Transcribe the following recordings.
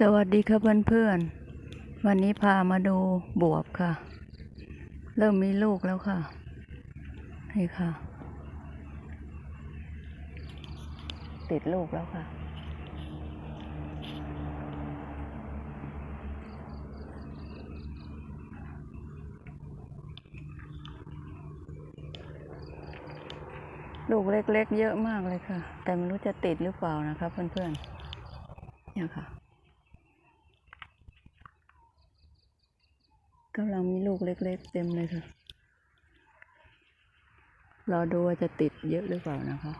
สวัสดีครับเพื่อนๆ วันนี้พามาดูบวบค่ะ เริ่มมีลูกแล้วค่ะ นี่ค่ะ ติดลูกแล้วค่ะ ลูกเล็กๆเยอะมากเลยค่ะ แต่ไม่รู้จะติดหรือเปล่านะคะเพื่อนๆเนี่ยค่ะกำลังมีลูกเล็ก ๆ เต็มเลยค่ะ รอดูว่าจะติดเยอะหรือเปล่านะคะ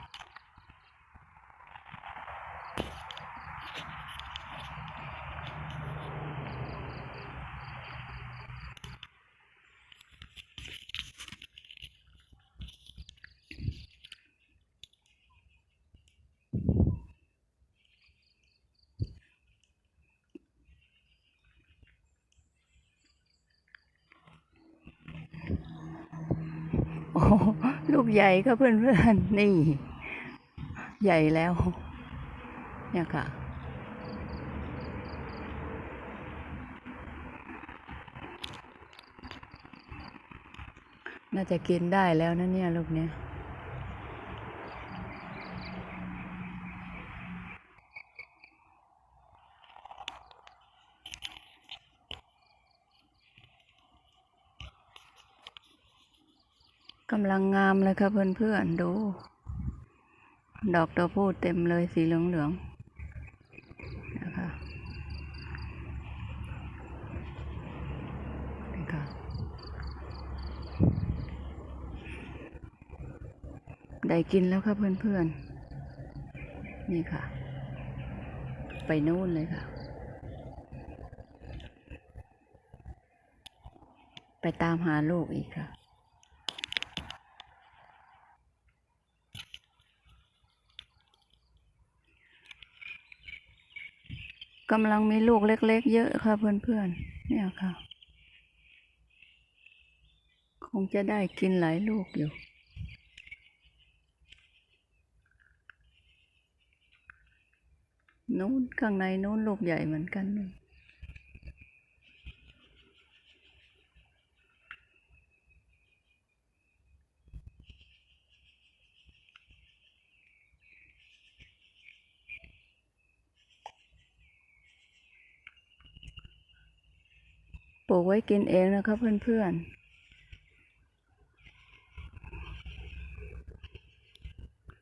โอ้ ลูกใหญ่ค่ะเพื่อนๆนี่ ใหญ่แล้ว เนี่ยค่ะ น่าจะกินได้แล้วนะเนี่ยลูกเนี้ย กำลังงามเลยค่ะเพื่อนๆดู ดอกตัวผู้เต็มเลยสีเหลืองๆนะคะนี่ค่ะได้กินแล้วค่ะเพื่อนๆ นี่ค่ะ ไปนู่นเลยค่ะ ไปตามหาลูกอีกค่ะ กำลังมีลูกเล็ก ๆ เยอะค่ะเพื่อนๆเนี่ยค่ะ คงจะได้กินหลายลูกอยู่นู้นข้างในนู้นลูกใหญ่เหมือนกันนี่ ปลูกไว้กินเองนะครับเพื่อนๆ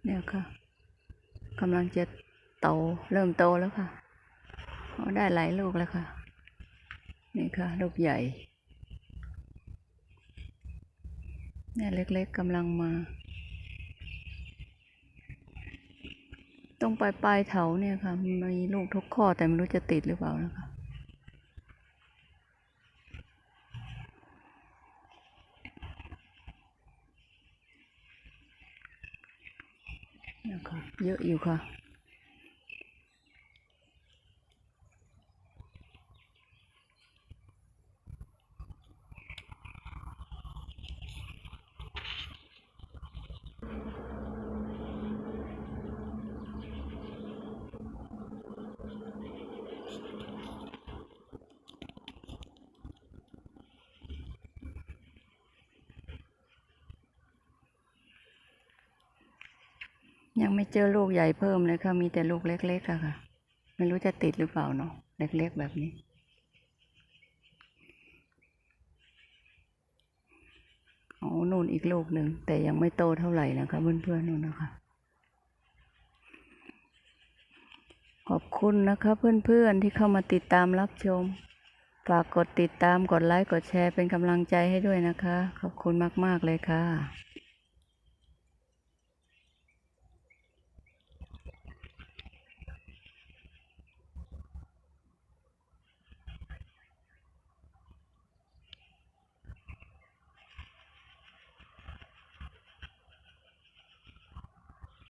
เนี่ยค่ะกำลังจะโตเริ่มโตแล้วค่ะอ๋อได้หลายลูกแล้วค่ะ นี่ค่ะ ลูกใหญ่ เนี่ยเล็กๆกำลังมา ตรงปลายปลายเถาเนี่ยค่ะ มีลูกทุกข้อแต่ไม่รู้จะติดหรือเปล่านะคะ เยอะอยู่ค่ะ ยังไม่เจอลูกใหญ่เพิ่มเลยค่ะ มีแต่ลูกเล็กๆอะค่ะ ไม่รู้จะติดหรือเปล่าเนาะ เล็กๆแบบนี้อ๋อนู่นอีกลูกหนึ่ง แต่ยังไม่โตเท่าไหร่นะคะเพื่อนๆนู่นนะคะ ขอบคุณนะคะเพื่อนๆที่เข้ามาติดตามรับชม ฝากกดติดตาม กดไลค์ กดแชร์เป็นกำลังใจให้ด้วยนะคะ ขอบคุณมากๆเลยค่ะ